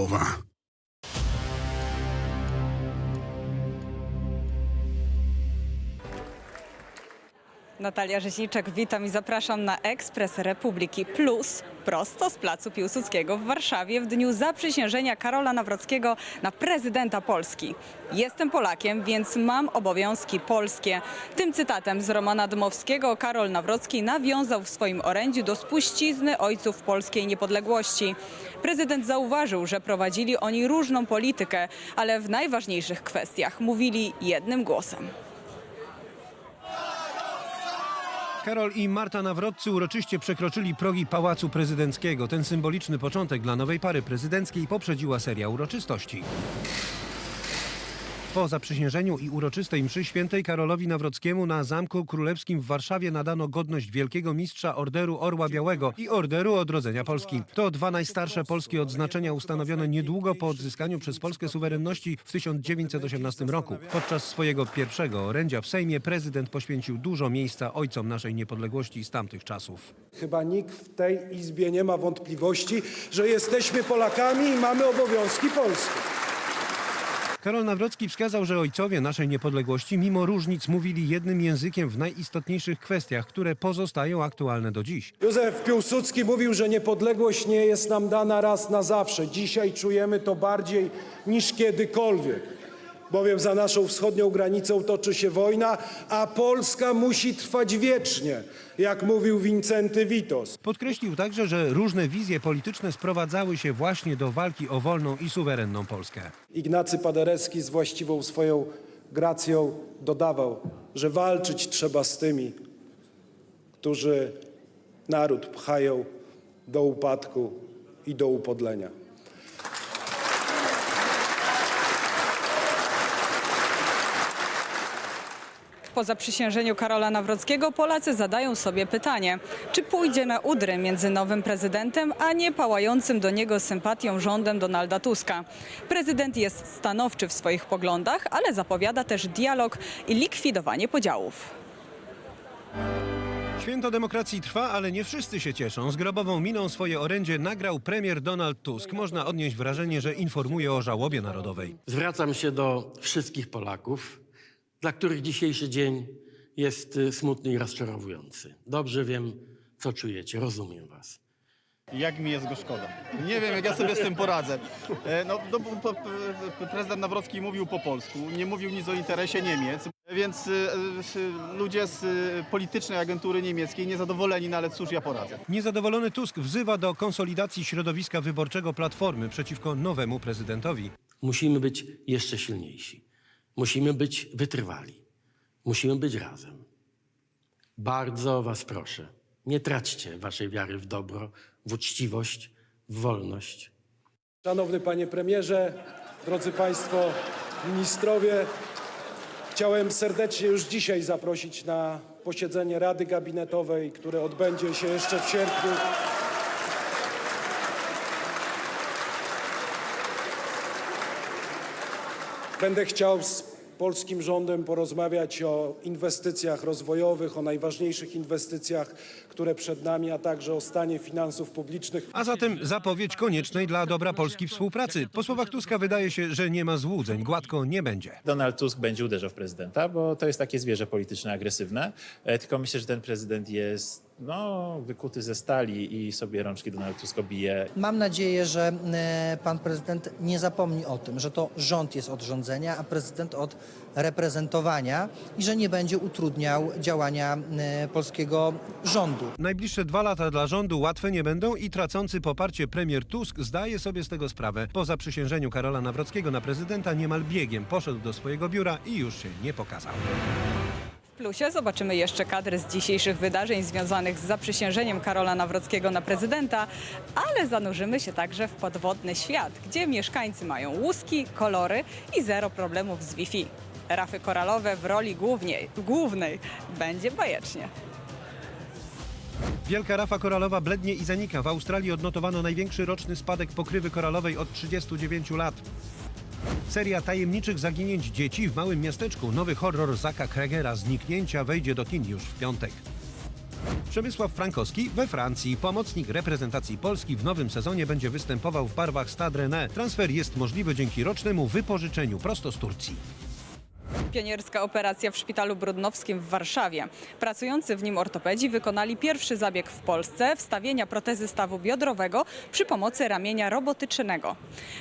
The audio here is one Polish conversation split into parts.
over. Natalia Rzeźniczek, witam i zapraszam na Ekspres Republiki Plus prosto z Placu Piłsudskiego w Warszawie w dniu zaprzysiężenia Karola Nawrockiego na prezydenta Polski. Jestem Polakiem, więc mam obowiązki polskie. Tym cytatem z Romana Dmowskiego Karol Nawrocki nawiązał w swoim orędziu do spuścizny ojców polskiej niepodległości. Prezydent zauważył, że prowadzili oni różną politykę, ale w najważniejszych kwestiach mówili jednym głosem. Karol i Marta Nawroccy uroczyście przekroczyli progi Pałacu Prezydenckiego. Ten symboliczny początek dla nowej pary prezydenckiej poprzedziła seria uroczystości. Po zaprzysiężeniu i uroczystej mszy świętej Karolowi Nawrockiemu na Zamku Królewskim w Warszawie nadano godność wielkiego mistrza Orderu Orła Białego i Orderu Odrodzenia Polski. To dwa najstarsze polskie odznaczenia ustanowione niedługo po odzyskaniu przez Polskę suwerenności w 1918 roku. Podczas swojego pierwszego orędzia w Sejmie prezydent poświęcił dużo miejsca ojcom naszej niepodległości z tamtych czasów. Chyba nikt w tej Izbie nie ma wątpliwości, że jesteśmy Polakami i mamy obowiązki polskie. Karol Nawrocki wskazał, że ojcowie naszej niepodległości mimo różnic mówili jednym językiem w najistotniejszych kwestiach, które pozostają aktualne do dziś. Józef Piłsudski mówił, że niepodległość nie jest nam dana raz na zawsze. Dzisiaj czujemy to bardziej niż kiedykolwiek. Bowiem za naszą wschodnią granicą toczy się wojna, a Polska musi trwać wiecznie, jak mówił Wincenty Witos. Podkreślił także, że różne wizje polityczne sprowadzały się właśnie do walki o wolną i suwerenną Polskę. Ignacy Paderewski z właściwą swoją gracją dodawał, że walczyć trzeba z tymi, którzy naród pchają do upadku i do upodlenia. Po zaprzysiężeniu Karola Nawrockiego Polacy zadają sobie pytanie, czy pójdzie na udry między nowym prezydentem, a nie pałającym do niego sympatią rządem Donalda Tuska. Prezydent jest stanowczy w swoich poglądach, ale zapowiada też dialog i likwidowanie podziałów. Święto demokracji trwa, ale nie wszyscy się cieszą. Z grobową miną swoje orędzie nagrał premier Donald Tusk. Można odnieść wrażenie, że informuje o żałobie narodowej. Zwracam się do wszystkich Polaków, dla których dzisiejszy dzień jest y, smutny i rozczarowujący. Dobrze wiem, co czujecie, rozumiem Was. Jak mi jest go szkoda. Nie wiem, jak ja sobie z tym poradzę. E, No, do, po, po, prezydent Nawrocki mówił po polsku, nie mówił nic o interesie Niemiec, więc e, e, ludzie z e, politycznej agentury niemieckiej niezadowoleni, no ale cóż ja poradzę. Niezadowolony Tusk wzywa do konsolidacji środowiska wyborczego Platformy przeciwko nowemu prezydentowi. Musimy być jeszcze silniejsi. Musimy być wytrwali. Musimy być razem. Bardzo Was proszę, nie traćcie Waszej wiary w dobro, w uczciwość, w wolność. Szanowny panie premierze, drodzy państwo ministrowie, chciałem serdecznie już dzisiaj zaprosić na posiedzenie Rady Gabinetowej, które odbędzie się jeszcze w sierpniu. Będę chciał z polskim rządem porozmawiać o inwestycjach rozwojowych, o najważniejszych inwestycjach, które przed nami, a także o stanie finansów publicznych. A zatem zapowiedź koniecznej dla dobra Polski współpracy. Po słowach Tuska wydaje się, że nie ma złudzeń. Gładko nie będzie. Donald Tusk będzie uderzał w prezydenta, bo to jest takie zwierzę polityczne agresywne. E, Tylko myślę, że ten prezydent jest no, wykuty ze stali i sobie rączki Donald Tusk obije. Mam nadzieję, że e, pan prezydent nie zapomni o tym, że to rząd jest od rządzenia, a prezydent od reprezentowania i że nie będzie utrudniał działania e, polskiego rządu. Najbliższe dwa lata dla rządu łatwe nie będą i tracący poparcie premier Tusk zdaje sobie z tego sprawę. Po zaprzysiężeniu Karola Nawrockiego na prezydenta niemal biegiem poszedł do swojego biura i już się nie pokazał. Plusie zobaczymy jeszcze kadry z dzisiejszych wydarzeń związanych z zaprzysiężeniem Karola Nawrockiego na prezydenta, ale zanurzymy się także w podwodny świat, gdzie mieszkańcy mają łuski, kolory i zero problemów z Wi-Fi. Rafy koralowe w roli głównej, głównej będzie bajecznie. Wielka rafa koralowa blednie i zanika. W Australii odnotowano największy roczny spadek pokrywy koralowej od 39 lat. Seria tajemniczych zaginięć dzieci w małym miasteczku. Nowy horror Zaka Kregera Zniknięcia wejdzie do kin już w piątek. Przemysław Frankowski we Francji. Pomocnik reprezentacji Polski w nowym sezonie będzie występował w barwach Stade Rennais. Transfer jest możliwy dzięki rocznemu wypożyczeniu prosto z Turcji. Pionierska operacja w szpitalu brudnowskim w Warszawie. Pracujący w nim ortopedzi wykonali pierwszy zabieg w Polsce wstawienia protezy stawu biodrowego przy pomocy ramienia robotycznego.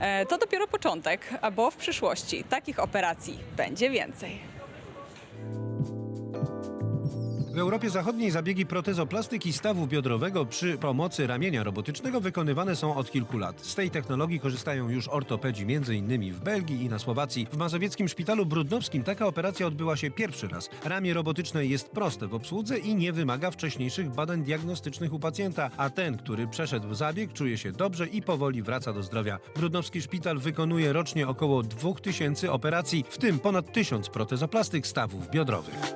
E, to dopiero początek, bo w przyszłości takich operacji będzie więcej. W Europie Zachodniej zabiegi protezoplastyki stawu biodrowego przy pomocy ramienia robotycznego wykonywane są od kilku lat. Z tej technologii korzystają już ortopedzi m.in. w Belgii i na Słowacji. W mazowieckim szpitalu brudnowskim taka operacja odbyła się pierwszy raz. Ramię robotyczne jest proste w obsłudze i nie wymaga wcześniejszych badań diagnostycznych u pacjenta, a ten, który przeszedł zabieg, czuje się dobrze i powoli wraca do zdrowia. Brudnowski szpital wykonuje rocznie około 2000 operacji, w tym ponad 1000 protezoplastyk stawów biodrowych.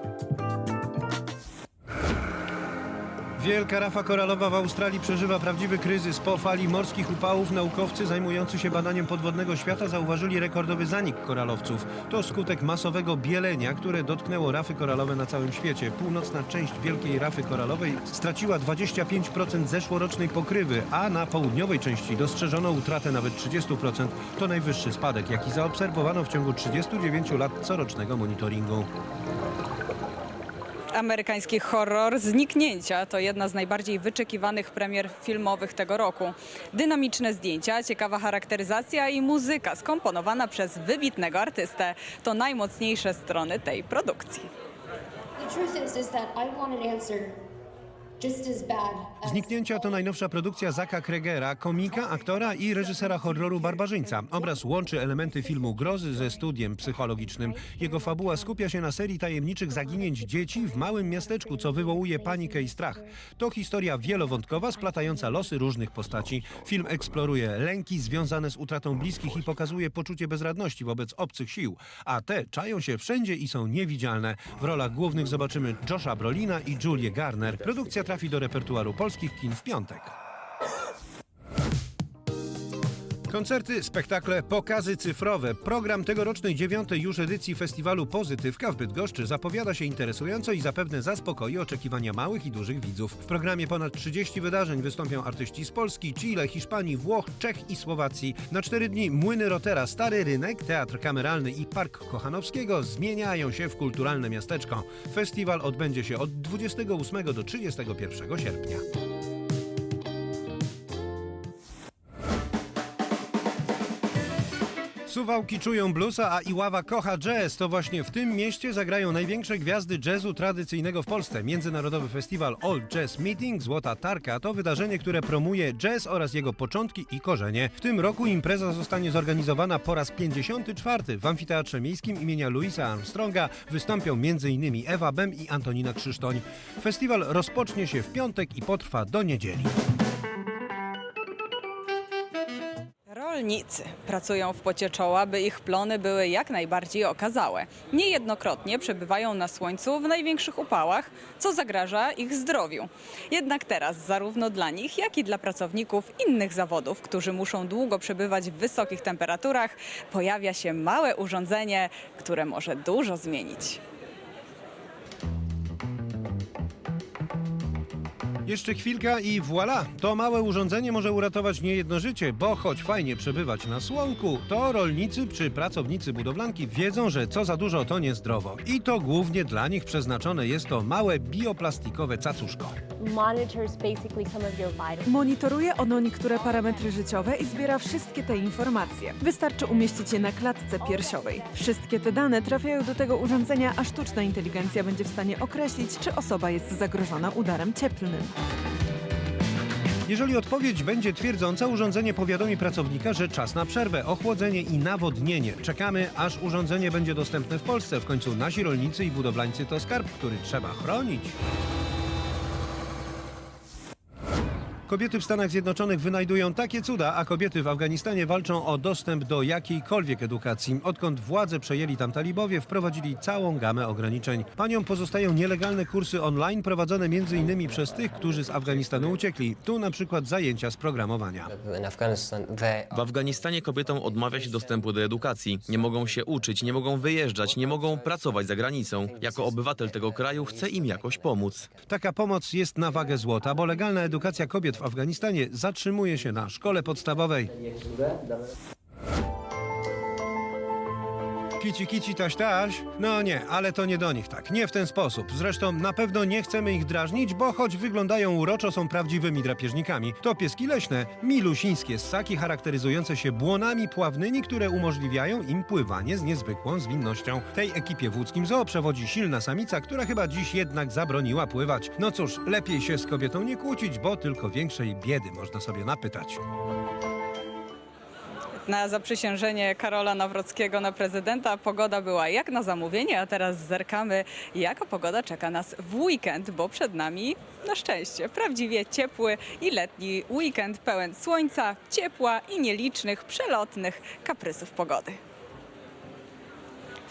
Wielka rafa koralowa w Australii przeżywa prawdziwy kryzys. Po fali morskich upałów naukowcy zajmujący się badaniem podwodnego świata zauważyli rekordowy zanik koralowców. To skutek masowego bielenia, które dotknęło rafy koralowe na całym świecie. Północna część wielkiej rafy koralowej straciła 25% zeszłorocznej pokrywy, a na południowej części dostrzeżono utratę nawet 30%. To najwyższy spadek, jaki zaobserwowano w ciągu 39 lat corocznego monitoringu. Amerykański horror Zniknięcia to jedna z najbardziej wyczekiwanych premier filmowych tego roku. Dynamiczne zdjęcia, ciekawa charakteryzacja i muzyka skomponowana przez wybitnego artystę to najmocniejsze strony tej produkcji. The truth is, is that I answer Zniknięcia to najnowsza produkcja Zaka Kregera, komika, aktora i reżysera horroru Barbarzyńca. Obraz łączy elementy filmu grozy ze studiem psychologicznym. Jego fabuła skupia się na serii tajemniczych zaginięć dzieci w małym miasteczku, co wywołuje panikę i strach. To historia wielowątkowa, splatająca losy różnych postaci. Film eksploruje lęki związane z utratą bliskich i pokazuje poczucie bezradności wobec obcych sił. A te czają się wszędzie i są niewidzialne. W rolach głównych zobaczymy Josha Brolina i Julię Garner. Produkcja trafi do repertuaru polskich kin w piątek. Koncerty, spektakle, pokazy cyfrowe. Program tegorocznej dziewiątej już edycji festiwalu Pozytywka w Bydgoszczy zapowiada się interesująco i zapewne zaspokoi oczekiwania małych i dużych widzów. W programie ponad 30 wydarzeń wystąpią artyści z Polski, Chile, Hiszpanii, Włoch, Czech i Słowacji. Na cztery dni Młyny Rotera, Stary Rynek, Teatr Kameralny i Park Kochanowskiego zmieniają się w kulturalne miasteczko. Festiwal odbędzie się od 28 do 31 sierpnia. Suwałki czują bluesa, a Iława kocha jazz. To właśnie w tym mieście zagrają największe gwiazdy jazzu tradycyjnego w Polsce. Międzynarodowy Festiwal All Jazz Meeting Złota Tarka to wydarzenie, które promuje jazz oraz jego początki i korzenie. W tym roku impreza zostanie zorganizowana po raz 54. W Amfiteatrze Miejskim imienia Louisa Armstronga wystąpią m.in. Ewa Bem i Antonina Krzysztoń. Festiwal rozpocznie się w piątek i potrwa do niedzieli. Rolnicy pracują w pocie czoła, by ich plony były jak najbardziej okazałe. Niejednokrotnie przebywają na słońcu w największych upałach, co zagraża ich zdrowiu. Jednak teraz zarówno dla nich, jak i dla pracowników innych zawodów, którzy muszą długo przebywać w wysokich temperaturach, pojawia się małe urządzenie, które może dużo zmienić. Jeszcze chwilka i voilà! To małe urządzenie może uratować niejedno życie, bo choć fajnie przebywać na słonku, to rolnicy czy pracownicy budowlanki wiedzą, że co za dużo to niezdrowo. I to głównie dla nich przeznaczone jest to małe bioplastikowe cacuszko. Monitoruje ono niektóre parametry życiowe i zbiera wszystkie te informacje. Wystarczy umieścić je na klatce piersiowej. Wszystkie te dane trafiają do tego urządzenia, a sztuczna inteligencja będzie w stanie określić, czy osoba jest zagrożona udarem cieplnym. Jeżeli odpowiedź będzie twierdząca, urządzenie powiadomi pracownika, że czas na przerwę, ochłodzenie i nawodnienie. Czekamy, aż urządzenie będzie dostępne w Polsce. W końcu nasi rolnicy i budowlańcy to skarb, który trzeba chronić. Kobiety w Stanach Zjednoczonych wynajdują takie cuda, a kobiety w Afganistanie walczą o dostęp do jakiejkolwiek edukacji. Odkąd władze przejęli tam talibowie, wprowadzili całą gamę ograniczeń. Paniom pozostają nielegalne kursy online prowadzone m.in. przez tych, którzy z Afganistanu uciekli. Tu na przykład zajęcia z programowania. W Afganistanie kobietom odmawia się dostępu do edukacji. Nie mogą się uczyć, nie mogą wyjeżdżać, nie mogą pracować za granicą. Jako obywatel tego kraju chcę im jakoś pomóc. Taka pomoc jest na wagę złota, bo legalna edukacja kobiet w Afganistanie zatrzymuje się na szkole podstawowej. Kici, kici, taś, taś. No nie, ale to nie do nich tak. Nie w ten sposób. Zresztą na pewno nie chcemy ich drażnić, bo choć wyglądają uroczo, są prawdziwymi drapieżnikami. To pieski leśne, milusińskie ssaki charakteryzujące się błonami pławnymi, które umożliwiają im pływanie z niezwykłą zwinnością. Tej ekipie w łódzkim zoo przewodzi silna samica, która chyba dziś jednak zabroniła pływać. No cóż, lepiej się z kobietą nie kłócić, bo tylko większej biedy można sobie napytać. Na zaprzysiężenie Karola Nawrockiego na prezydenta pogoda była jak na zamówienie, a teraz zerkamy, jaka pogoda czeka nas w weekend, bo przed nami, na szczęście, prawdziwie ciepły i letni weekend pełen słońca, ciepła i nielicznych, przelotnych kaprysów pogody.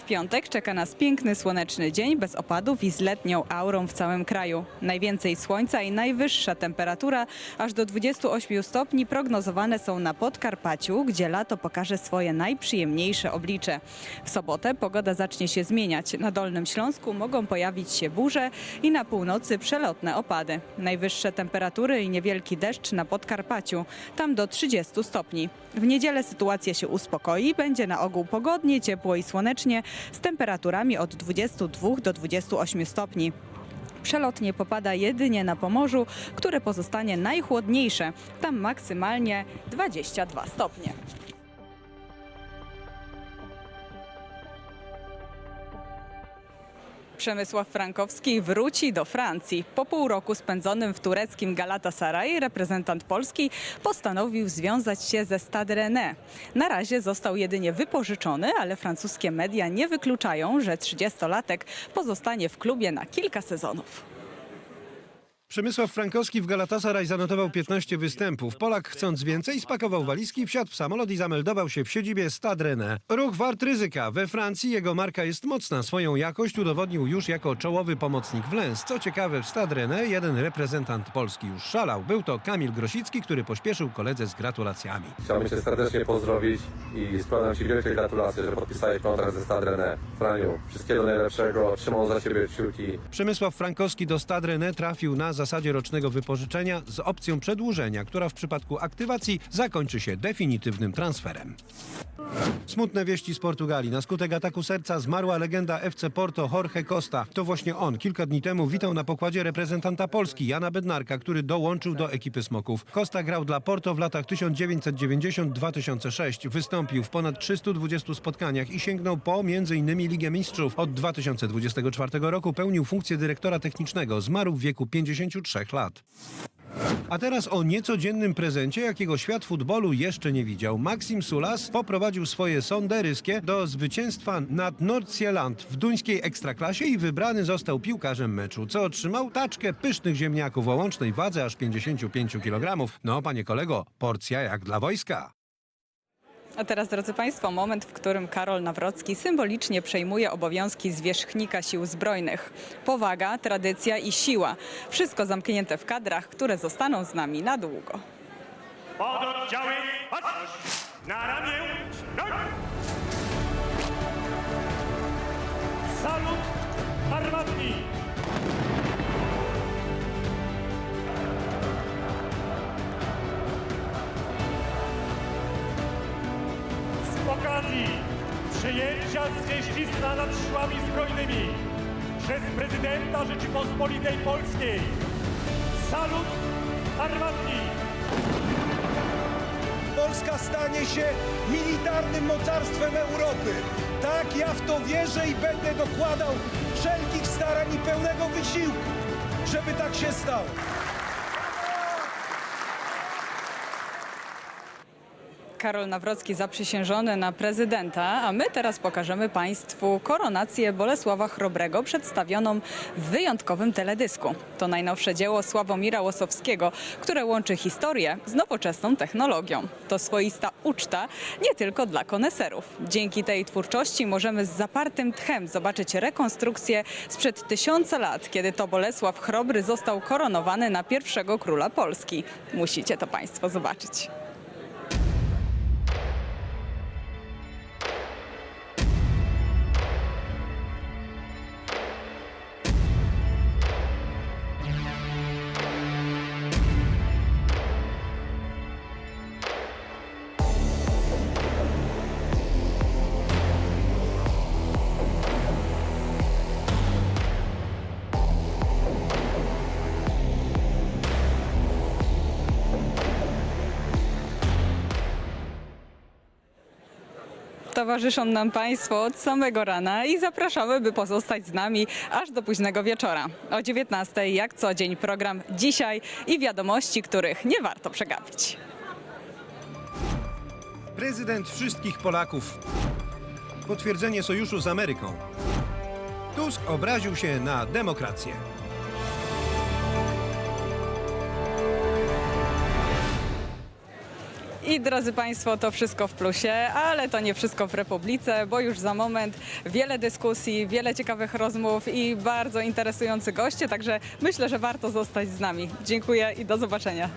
Piątek czeka nas piękny słoneczny dzień bez opadów i z letnią aurą w całym kraju. Najwięcej słońca i najwyższa temperatura aż do 28 stopni prognozowane są na Podkarpaciu, gdzie lato pokaże swoje najprzyjemniejsze oblicze. W sobotę pogoda zacznie się zmieniać. Na Dolnym Śląsku mogą pojawić się burze i na północy przelotne opady. Najwyższe temperatury i niewielki deszcz na Podkarpaciu, tam do 30 stopni. W niedzielę sytuacja się uspokoi, będzie na ogół pogodnie, ciepło i słonecznie z temperaturami od 22 do 28 stopni. Przelotnie popada jedynie na Pomorzu, które pozostanie najchłodniejsze. Tam maksymalnie 22 stopnie. Przemysław Frankowski wróci do Francji. Po pół roku spędzonym w tureckim Galatasaray reprezentant Polski postanowił związać się ze Stade Rennais. Na razie został jedynie wypożyczony, ale francuskie media nie wykluczają, że 30-latek pozostanie w klubie na kilka sezonów. Przemysław Frankowski w Galatasaray zanotował 15 występów. Polak chcąc więcej spakował walizki, wsiadł w samolot i zameldował się w siedzibie Stade Rennais. Ruch wart ryzyka. We Francji jego marka jest mocna. Swoją jakość udowodnił już jako czołowy pomocnik w Lens. Co ciekawe, w Stade Rennais jeden reprezentant Polski już szalał. Był to Kamil Grosicki, który pośpieszył koledze z gratulacjami. Chciałbym Cię serdecznie pozdrowić i składam Ci wielkie gratulacje, że podpisałeś kontrakt ze Stade Rennais. Franiu, wszystkiego najlepszego, trzymam za Ciebie kciuki. Przemysław Frankowski do Stade Rennais trafił na zasadzie rocznego wypożyczenia z opcją przedłużenia, która w przypadku aktywacji zakończy się definitywnym transferem. Smutne wieści z Portugalii. Na skutek ataku serca zmarła legenda FC Porto Jorge Costa. To właśnie on kilka dni temu witał na pokładzie reprezentanta Polski Jana Bednarka, który dołączył do ekipy Smoków. Costa grał dla Porto w latach 1990-2006. Wystąpił w ponad 320 spotkaniach i sięgnął po m.in. Ligę Mistrzów. Od 2024 roku pełnił funkcję dyrektora technicznego. Zmarł w wieku 53 lat. A teraz o niecodziennym prezencie, jakiego świat futbolu jeszcze nie widział. Maxim Sulas poprowadził swoje sonde ryskie do zwycięstwa nad Nordsjælland w duńskiej ekstraklasie i wybrany został piłkarzem meczu, co otrzymał taczkę pysznych ziemniaków o łącznej wadze aż 55 kg. No, panie kolego, porcja jak dla wojska. A teraz, drodzy Państwo, moment, w którym Karol Nawrocki symbolicznie przejmuje obowiązki zwierzchnika sił zbrojnych. Powaga, tradycja i siła. Wszystko zamknięte w kadrach, które zostaną z nami na długo. Pododdziały, patrzność! Na ramię, broń! Salut armatni! Przyjęcia zwieścistwa nad siłami zbrojnymi przez prezydenta Rzeczypospolitej Polskiej Salut armatni! Polska stanie się militarnym mocarstwem Europy. Tak, ja w to wierzę i będę dokładał wszelkich starań i pełnego wysiłku, żeby tak się stało. Karol Nawrocki zaprzysiężony na prezydenta, a my teraz pokażemy Państwu koronację Bolesława Chrobrego przedstawioną w wyjątkowym teledysku. To najnowsze dzieło Sławomira Łosowskiego, które łączy historię z nowoczesną technologią. To swoista uczta nie tylko dla koneserów. Dzięki tej twórczości możemy z zapartym tchem zobaczyć rekonstrukcję sprzed tysiąca lat, kiedy to Bolesław Chrobry został koronowany na pierwszego króla Polski. Musicie to Państwo zobaczyć. Towarzyszą nam Państwo od samego rana i zapraszamy, by pozostać z nami aż do późnego wieczora. O 19 jak co dzień program Dzisiaj i wiadomości, których nie warto przegapić. Prezydent wszystkich Polaków. Potwierdzenie sojuszu z Ameryką. Tusk obraził się na demokrację. I drodzy Państwo, to wszystko w plusie, ale to nie wszystko w Republice, bo już za moment wiele dyskusji, wiele ciekawych rozmów i bardzo interesujący goście, także myślę, że warto zostać z nami. Dziękuję i do zobaczenia.